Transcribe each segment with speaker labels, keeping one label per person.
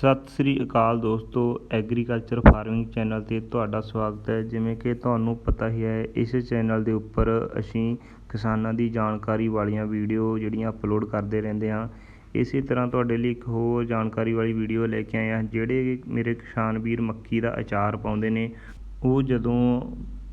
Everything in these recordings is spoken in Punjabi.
Speaker 1: ਸਤਿ ਸ੍ਰੀ ਅਕਾਲ ਦੋਸਤੋ, ਐਗਰੀਕਲਚਰ ਫਾਰਮਿੰਗ ਚੈਨਲ 'ਤੇ ਤੁਹਾਡਾ ਸਵਾਗਤ ਹੈ। ਜਿਵੇਂ ਕਿ ਤੁਹਾਨੂੰ ਪਤਾ ਹੀ ਹੈ, ਇਸ ਚੈਨਲ ਦੇ ਉੱਪਰ ਅਸੀਂ ਕਿਸਾਨਾਂ ਦੀ ਜਾਣਕਾਰੀ ਵਾਲੀਆਂ ਵੀਡੀਓ ਜਿਹੜੀਆਂ ਅਪਲੋਡ ਕਰਦੇ ਰਹਿੰਦੇ ਹਾਂ। ਇਸੇ ਤਰ੍ਹਾਂ ਤੁਹਾਡੇ ਲਈ ਇੱਕ ਹੋਰ ਜਾਣਕਾਰੀ ਵਾਲੀ ਵੀਡੀਓ ਲੈ ਕੇ ਆਏ ਹਾਂ, ਜਿਹੜੇ ਮੇਰੇ ਕਿਸਾਨ ਵੀਰ ਮੱਕੀ ਦਾ ਅਚਾਰ ਪਾਉਂਦੇ ਨੇ। ਉਹ ਜਦੋਂ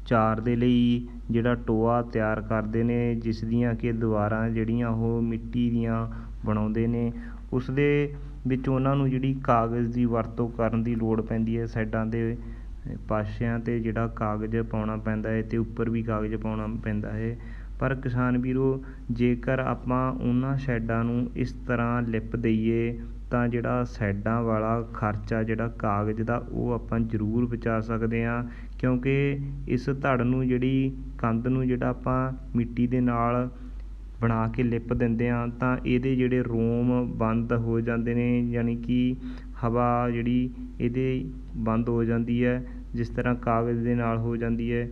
Speaker 1: ਚਾਰ ਦੇ ਲਈ ਜਿਹੜਾ ਟੋਆ ਤਿਆਰ ਕਰਦੇ ਨੇ, ਜਿਸ ਦੀਆਂ ਕਿ ਦੀਵਾਰਾਂ ਜਿਹੜੀਆਂ ਉਹ ਮਿੱਟੀ ਦੀਆਂ ਬਣਾਉਂਦੇ ਨੇ ਉਸ ਦੇ ਵਿੱਚ ਉਹਨਾਂ ਨੂੰ ਜਿਹੜੀ ਕਾਗਜ਼ ਦੀ ਵਰਤੋਂ ਕਰਨ ਦੀ ਲੋੜ ਪੈਂਦੀ ਹੈ, ਸਾਈਡਾਂ ਦੇ ਪਾਸਿਆਂ 'ਤੇ ਜਿਹੜਾ ਕਾਗਜ਼ ਪਾਉਣਾ ਪੈਂਦਾ ਹੈ ਅਤੇ ਉੱਪਰ ਵੀ ਕਾਗਜ਼ ਪਾਉਣਾ ਪੈਂਦਾ ਹੈ। ਪਰ ਕਿਸਾਨ ਵੀਰੋ, ਜੇਕਰ ਆਪਾਂ ਉਹਨਾਂ ਸ਼ੈੱਡਾਂ ਨੂੰ ਇਸ ਤਰ੍ਹਾਂ ਲਿਪ ਦੇਈਏ, ਤਾਂ ਜਿਹੜਾ ਸੈੱਡਾਂ ਵਾਲਾ ਖਰਚਾ ਜਿਹੜਾ ਕਾਗਜ਼ ਦਾ, ਉਹ ਆਪਾਂ ਜ਼ਰੂਰ ਬਚਾ ਸਕਦੇ ਹਾਂ। ਕਿਉਂਕਿ ਇਸ ਧੜ ਨੂੰ ਜਿਹੜੀ ਕੰਧ ਨੂੰ ਜਿਹੜਾ ਆਪਾਂ ਮਿੱਟੀ ਦੇ ਨਾਲ ਬਣਾ ਕੇ ਲਿਪ ਦਿੰਦੇ ਹਾਂ ਤਾਂ ਇਹਦੇ ਜਿਹੜੇ ਰੋਮ ਬੰਦ ਹੋ ਜਾਂਦੇ ਨੇ, ਯਾਨੀ ਕਿ ਹਵਾ ਜਿਹੜੀ ਇਹਦੇ ਬੰਦ ਹੋ ਜਾਂਦੀ ਹੈ, ਜਿਸ ਤਰ੍ਹਾਂ ਕਾਗਜ਼ ਦੇ ਨਾਲ ਹੋ ਜਾਂਦੀ ਹੈ।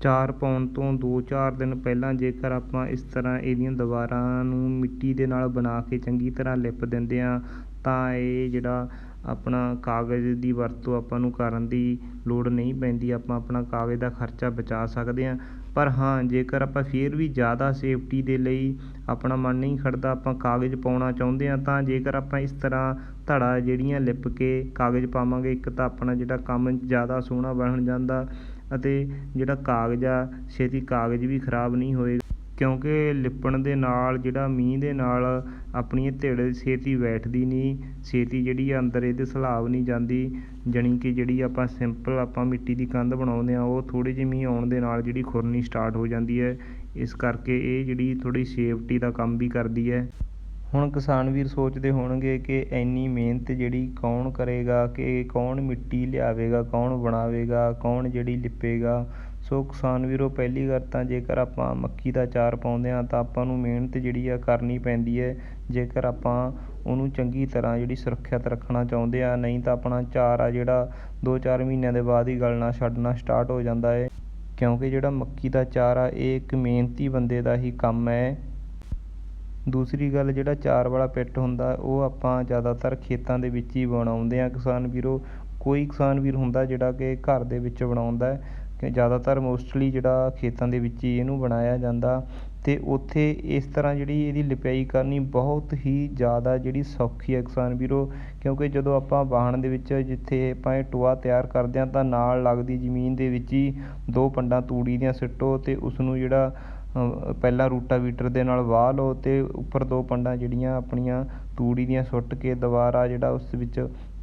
Speaker 1: ਚਾਰ ਪਾਉਣ ਤੋਂ ਦੋ ਚਾਰ ਦਿਨ ਪਹਿਲਾਂ ਜੇਕਰ ਆਪਾਂ ਇਸ ਤਰ੍ਹਾਂ ਇਹਦੀਆਂ ਦੀਵਾਰਾਂ ਨੂੰ ਮਿੱਟੀ ਦੇ ਨਾਲ ਬਣਾ ਕੇ ਚੰਗੀ ਤਰ੍ਹਾਂ ਲਿਪ ਦਿੰਦੇ ਹਾਂ ਤਾਂ ਇਹ ਜਿਹੜਾ ਆਪਣਾ ਕਾਗਜ਼ ਦੀ ਵਰਤੋਂ ਆਪਾਂ ਨੂੰ ਕਰਨ ਦੀ ਲੋੜ ਨਹੀਂ ਪੈਂਦੀ, ਆਪਾਂ ਆਪਣਾ ਕਾਗਜ਼ ਦਾ ਖਰਚਾ ਬਚਾ ਸਕਦੇ ਹਾਂ। ਪਰ ਹਾਂ, ਜੇਕਰ ਆਪਾਂ ਫਿਰ ਵੀ ਜ਼ਿਆਦਾ ਸੇਫਟੀ ਦੇ ਲਈ ਆਪਣਾ ਮਨ ਨਹੀਂ ਖੜਦਾ, ਆਪਾਂ ਕਾਗਜ਼ ਪਾਉਣਾ ਚਾਹੁੰਦੇ ਹਾਂ, ਤਾਂ ਜੇਕਰ ਆਪਾਂ ਇਸ ਤਰ੍ਹਾਂ ਧੜਾ ਜਿਹੜੀਆਂ ਲਿਪ ਕੇ ਕਾਗਜ਼ ਪਾਵਾਂਗੇ, ਇੱਕ ਤਾਂ ਆਪਣਾ ਜਿਹੜਾ ਕੰਮ ਜ਼ਿਆਦਾ ਸੋਹਣਾ ਬਣ ਜਾਂਦਾ ਅਤੇ ਜਿਹੜਾ ਕਾਗਜ਼ ਆ, ਛੇਤੀ ਕਾਗਜ਼ ਵੀ ਖਰਾਬ ਨਹੀਂ ਹੋਏਗਾ ਕਿਉਂਕਿ ਲਿਪਣ ਦੇ ਨਾਲ, ਜਿਹੜਾ ਮੀਂਹ ਦੇ ਨਾਲ ਆਪਣੀ ਇਹ ਧਿੜ ਛੇਤੀ ਬੈਠਦੀ ਨਹੀਂ, ਛੇਤੀ ਜਿਹੜੀ ਆ ਅੰਦਰ ਇਹਦੇ ਸਲਾਬ ਨਹੀਂ ਜਾਂਦੀ, ਜਾਣੀ ਕਿ ਜਿਹੜੀ ਆਪਾਂ ਸਿੰਪਲ ਆਪਾਂ ਮਿੱਟੀ ਦੀ ਕੰਧ ਬਣਾਉਂਦੇ ਹਾਂ, ਉਹ ਥੋੜ੍ਹੀ ਜਿਹੀ ਮੀਂਹ ਆਉਣ ਦੇ ਨਾਲ ਜਿਹੜੀ ਖੁਰਨੀ ਸਟਾਰਟ ਹੋ ਜਾਂਦੀ ਹੈ। ਇਸ ਕਰਕੇ ਇਹ ਜਿਹੜੀ ਥੋੜ੍ਹੀ ਸੇਫਟੀ ਦਾ ਕੰਮ ਵੀ ਕਰਦੀ ਹੈ। ਹੁਣ ਕਿਸਾਨ ਵੀਰ ਸੋਚਦੇ ਹੋਣਗੇ ਕਿ ਇੰਨੀ ਮਿਹਨਤ ਜਿਹੜੀ ਕੌਣ ਕਰੇਗਾ, ਕਿ ਕੌਣ ਮਿੱਟੀ ਲਿਆਵੇਗਾ, ਕੌਣ ਬਣਾਵੇਗਾ, ਕੌਣ ਜਿਹੜੀ ਲਿਪੇਗਾ। ਸੋ ਕਿਸਾਨ ਵੀਰੋ, ਪਹਿਲੀ ਗੱਲ ਤਾਂ ਜੇਕਰ ਆਪਾਂ ਮੱਕੀ ਦਾ ਅਚਾਰ ਪਾਉਂਦੇ ਹਾਂ ਤਾਂ ਆਪਾਂ ਨੂੰ ਮਿਹਨਤ ਜਿਹੜੀ ਆ ਕਰਨੀ ਪੈਂਦੀ ਹੈ। ਜੇਕਰ ਆਪਾਂ ਉਹਨੂੰ ਚੰਗੀ ਤਰ੍ਹਾਂ ਜਿਹੜੀ ਸੁਰੱਖਿਅਤ ਰੱਖਣਾ ਚਾਹੁੰਦੇ ਹਾਂ, ਨਹੀਂ ਤਾਂ ਆਪਣਾ ਅਚਾਰ ਆ ਜਿਹੜਾ ਦੋ ਚਾਰ ਮਹੀਨਿਆਂ ਦੇ ਬਾਅਦ ਹੀ ਗਲਣਾ ਛੱਡਣਾ ਸਟਾਰਟ ਹੋ ਜਾਂਦਾ ਹੈ। ਕਿਉਂਕਿ ਜਿਹੜਾ ਮੱਕੀ ਦਾ ਅਚਾਰ ਆ, ਇਹ ਇੱਕ ਮਿਹਨਤੀ ਬੰਦੇ ਦਾ ਹੀ ਕੰਮ ਹੈ। ਦੂਸਰੀ ਗੱਲ, ਜਿਹੜਾ ਚਾਰ ਵਾਲਾ ਪਿੱਟ ਹੁੰਦਾ, ਉਹ ਆਪਾਂ ਜ਼ਿਆਦਾਤਰ ਖੇਤਾਂ ਦੇ ਵਿੱਚ ਹੀ ਬਣਾਉਂਦੇ ਆ ਕਿਸਾਨ ਵੀਰੋ, ਕੋਈ ਕਿਸਾਨ ਵੀਰ ਹੁੰਦਾ ਜਿਹੜਾ ਕਿ ਘਰ ਦੇ ਵਿੱਚ ਬਣਾਉਂਦਾ ਕਿ ਜ਼ਿਆਦਾਤਰ ਮੋਸਟਲੀ ਜਿਹੜਾ ਖੇਤਾਂ ਦੇ ਵਿੱਚ ਹੀ ਇਹਨੂੰ ਬਣਾਇਆ ਜਾਂਦਾ ਅਤੇ ਉੱਥੇ ਇਸ ਤਰ੍ਹਾਂ ਜਿਹੜੀ ਇਹਦੀ ਲਿਪਿਆਈ ਕਰਨੀ ਬਹੁਤ ਹੀ ਜ਼ਿਆਦਾ ਜਿਹੜੀ ਸੌਖੀ ਹੈ ਕਿਸਾਨ ਵੀਰੋ, ਕਿਉਂਕਿ ਜਦੋਂ ਆਪਾਂ ਵਾਹਣ ਦੇ ਵਿੱਚ ਜਿੱਥੇ ਆਪਾਂ ਇਹ ਟੋਆ ਤਿਆਰ ਕਰਦੇ ਹਾਂ ਤਾਂ ਨਾਲ ਲੱਗਦੀ ਜ਼ਮੀਨ ਦੇ ਵਿੱਚ ਹੀ ਦੋ ਪੰਡਾਂ ਤੂੜੀ ਦੀਆਂ ਸਿੱਟੋ ਅਤੇ ਉਸਨੂੰ ਜਿਹੜਾ ਪਹਿਲਾਂ ਰੂਟਾਵੀਟਰ ਦੇ ਨਾਲ ਵਾਹ ਲਓ ਅਤੇ ਉੱਪਰ ਦੋ ਪੰਡਾਂ ਜਿਹੜੀਆਂ ਆਪਣੀਆਂ ਤੂੜੀ ਦੀਆਂ ਸੁੱਟ ਕੇ ਦੁਬਾਰਾ ਜਿਹੜਾ ਉਸ ਵਿੱਚ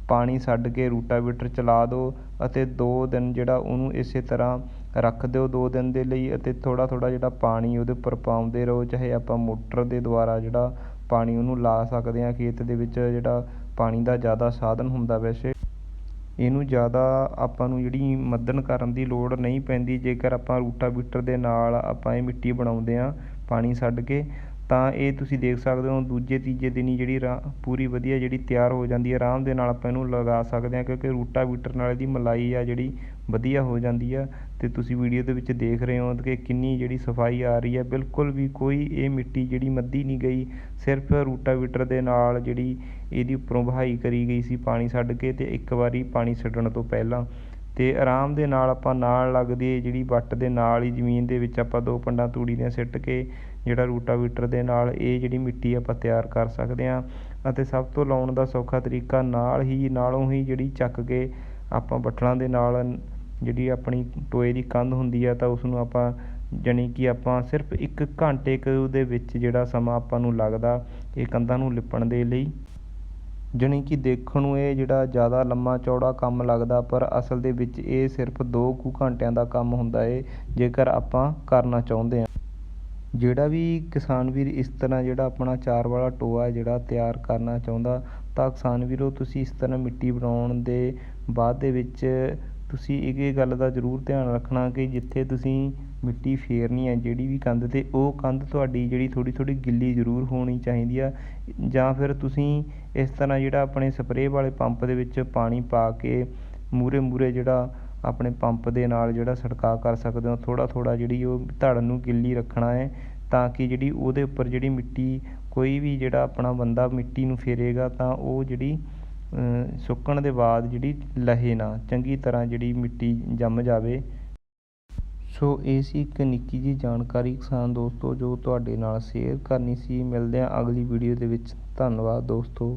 Speaker 1: ਪਾਣੀ ਛੱਡ ਕੇ ਰੂਟਾਵੀਟਰ ਚਲਾ ਦਿਓ ਅਤੇ ਦੋ ਦਿਨ ਜਿਹੜਾ ਉਹਨੂੰ ਇਸੇ ਤਰ੍ਹਾਂ ਰੱਖ ਦਿਓ ਦੋ ਦਿਨ ਦੇ ਲਈ ਅਤੇ ਥੋੜ੍ਹਾ ਥੋੜ੍ਹਾ ਜਿਹੜਾ ਪਾਣੀ ਉਹਦੇ ਉੱਪਰ ਪਾਉਂਦੇ ਰਹੋ, ਚਾਹੇ ਆਪਾਂ ਮੋਟਰ ਦੇ ਦੁਆਰਾ ਜਿਹੜਾ ਪਾਣੀ ਉਹਨੂੰ ਲਾ ਸਕਦੇ ਹਾਂ, ਖੇਤ ਦੇ ਵਿੱਚ ਜਿਹੜਾ ਪਾਣੀ ਦਾ ਜ਼ਿਆਦਾ ਸਾਧਨ ਹੁੰਦਾ ਵੈਸੇ। ਇਹਨੂੰ ਜ਼ਿਆਦਾ ਆਪਾਂ ਨੂੰ ਜਿਹੜੀ ਮੱਦਨ ਕਰਨ ਦੀ ਲੋੜ ਨਹੀਂ ਪੈਂਦੀ, ਜੇਕਰ ਆਪਾਂ ਰੂਟਾਵੀਟਰ ਦੇ ਨਾਲ ਆਪਾਂ ਇਹ ਮਿੱਟੀ ਬਣਾਉਂਦੇ ਹਾਂ ਪਾਣੀ ਛੱਡ ਕੇ। ਤਾਂ ਇਹ ਤੁਸੀਂ ਦੇਖ ਸਕਦੇ ਹੋ ਦੂਜੇ, ਤੀਜੇ ਦਿਨ ਹੀ ਜਿਹੜੀ ਰਾ, ਪੂਰੀ ਵਧੀਆ ਜਿਹੜੀ ਤਿਆਰ ਹੋ ਜਾਂਦੀ ਹੈ। ਆਰਾਮ ਦੇ ਨਾਲ ਆਪਾਂ ਇਹਨੂੰ ਲਗਾ ਸਕਦੇ ਹਾਂ ਕਿਉਂਕਿ ਰੂਟਾਵੀਟਰ ਨਾਲ ਇਹਦੀ ਮਲਾਈ ਆ ਜਿਹੜੀ ਵਧੀਆ ਹੋ ਜਾਂਦੀ ਆ। ਅਤੇ ਤੁਸੀਂ ਵੀਡੀਓ ਦੇ ਵਿੱਚ ਦੇਖ ਰਹੇ ਹੋ ਕਿ ਕਿੰਨੀ ਜਿਹੜੀ ਸਫ਼ਾਈ ਆ ਰਹੀ ਹੈ। ਬਿਲਕੁਲ ਵੀ ਕੋਈ ਇਹ ਮਿੱਟੀ ਜਿਹੜੀ ਮੱਧੀ ਨਹੀਂ ਗਈ। ਸਿਰਫ ਰੂਟਾਵੀਟਰ ਦੇ ਨਾਲ ਜਿਹੜੀ ਇਹਦੀ ਉੱਪਰੋਂ ਵਹਾਈ ਕਰੀ ਗਈ ਸੀ ਪਾਣੀ ਛੱਡ ਕੇ ਅਤੇ ਇੱਕ ਵਾਰੀ ਪਾਣੀ ਛੱਡਣ ਤੋਂ ਪਹਿਲਾਂ। ਅਤੇ ਆਰਾਮ ਦੇ ਨਾਲ ਆਪਾਂ ਨਾਲ ਲੱਗਦੀ ਜਿਹੜੀ ਵੱਟ ਦੇ ਨਾਲ ਹੀ ਜ਼ਮੀਨ ਦੇ ਵਿੱਚ ਆਪਾਂ ਦੋ ਪੰਡਾਂ ਤੂੜੀ ਦੀਆਂ ਸਿੱਟ ਕੇ ਜਿਹੜਾ ਰੂਟਾਵੀਟਰ ਦੇ ਨਾਲ ਇਹ ਜਿਹੜੀ ਮਿੱਟੀ ਆਪਾਂ ਤਿਆਰ ਕਰ ਸਕਦੇ ਹਾਂ ਅਤੇ ਸਭ ਤੋਂ ਲਾਉਣ ਦਾ ਸੌਖਾ ਤਰੀਕਾ ਨਾਲ ਹੀ, ਨਾਲੋਂ ਹੀ ਜਿਹੜੀ ਚੱਕ ਕੇ ਆਪਾਂ ਬੱਠਲਾਂ ਦੇ ਨਾਲ ਜਿਹੜੀ ਆਪਣੀ ਟੋਏ ਦੀ ਕੰਧ ਹੁੰਦੀ ਆ ਤਾਂ ਉਸ ਨੂੰ ਆਪਾਂ ਜਾਣੀ ਕਿ ਆਪਾਂ ਸਿਰਫ ਇੱਕ ਘੰਟੇ ਕੁ ਦੇ ਵਿੱਚ ਜਿਹੜਾ ਸਮਾਂ ਆਪਾਂ ਨੂੰ ਲੱਗਦਾ ਇਹ ਕੰਧਾਂ ਨੂੰ ਲਿਪਣ ਦੇ ਲਈ। ਜਾਣੀ ਕਿ ਦੇਖਣ ਨੂੰ ਇਹ ਜਿਹੜਾ ਜ਼ਿਆਦਾ ਲੰਮਾ ਚੌੜਾ ਕੰਮ ਲੱਗਦਾ, ਪਰ ਅਸਲ ਦੇ ਵਿੱਚ ਇਹ ਸਿਰਫ ਦੋ ਕੁ ਘੰਟਿਆਂ ਦਾ ਕੰਮ ਹੁੰਦਾ ਏ, ਜੇਕਰ ਆਪਾਂ ਕਰਨਾ ਚਾਹੁੰਦੇ ਹਾਂ। ਜਿਹੜਾ ਵੀ ਕਿਸਾਨ ਵੀਰ ਇਸ ਤਰ੍ਹਾਂ ਜਿਹੜਾ ਆਪਣਾ ਚਾਰ ਵਾਲਾ ਟੋਆ ਜਿਹੜਾ ਤਿਆਰ ਕਰਨਾ ਚਾਹੁੰਦਾ, ਤਾਂ ਕਿਸਾਨ ਵੀਰੋ ਤੁਸੀਂ ਇਸ ਤਰ੍ਹਾਂ ਮਿੱਟੀ ਬਣਾਉਣ ਦੇ ਬਾਅਦ ਦੇ ਵਿੱਚ ਤੁਸੀਂ ਇਹ ਗੱਲ ਦਾ ਜ਼ਰੂਰ ਧਿਆਨ ਰੱਖਣਾ ਕਿ ਜਿੱਥੇ ਤੁਸੀਂ ਮਿੱਟੀ ਫੇਰਨੀ ਹੈ, ਜਿਹੜੀ ਵੀ ਕੰਧ 'ਤੇ, ਉਹ ਕੰਧ ਤੁਹਾਡੀ ਜਿਹੜੀ ਥੋੜ੍ਹੀ ਥੋੜ੍ਹੀ ਗਿੱਲੀ ਜ਼ਰੂਰ ਹੋਣੀ ਚਾਹੀਦੀ ਆ। ਜਾਂ ਫਿਰ ਤੁਸੀਂ ਇਸ ਤਰ੍ਹਾਂ ਜਿਹੜਾ ਆਪਣੇ ਸਪਰੇਅ ਵਾਲੇ ਪੰਪ ਦੇ ਵਿੱਚ ਪਾਣੀ ਪਾ ਕੇ ਮੂਹਰੇ ਮੂਹਰੇ ਜਿਹੜਾ ਆਪਣੇ ਪੰਪ ਦੇ ਨਾਲ ਜਿਹੜਾ ਛਿੜਕਾਅ ਕਰ ਸਕਦੇ ਹੋ, ਥੋੜ੍ਹਾ ਥੋੜ੍ਹਾ ਜਿਹੜੀ ਉਹ ਧੜ ਨੂੰ ਗਿੱਲੀ ਰੱਖਣਾ ਹੈ, ਤਾਂ ਕਿ ਜਿਹੜੀ ਉਹਦੇ ਉੱਪਰ ਜਿਹੜੀ ਮਿੱਟੀ, ਕੋਈ ਵੀ ਜਿਹੜਾ ਆਪਣਾ ਬੰਦਾ ਮਿੱਟੀ ਨੂੰ ਫੇਰੇਗਾ, ਤਾਂ ਉਹ ਜਿਹੜੀ ਸੁੱਕਣ ਦੇ ਬਾਅਦ ਜਿਹੜੀ ਲਹੇ ਨਾ, ਚੰਗੀ ਤਰ੍ਹਾਂ ਜਿਹੜੀ ਮਿੱਟੀ ਜੰਮ ਜਾਵੇ। ਸੋ ਇਹ ਸੀ ਇੱਕ ਨਿੱਕੀ ਜਿਹੀ ਜਾਣਕਾਰੀ। ਕਿਸਾਨ ਦੋਸਤੋ, ਜੋ ਤੁਹਾਡੇ ਨਾਲ ਸ਼ੇਅਰ ਕਰਨੀ ਸੀ, ਮਿਲਦੇ ਹਾਂ ਅਗਲੀ ਵੀਡੀਓ ਦੇ ਵਿੱਚ। ਧੰਨਵਾਦ ਦੋਸਤੋ।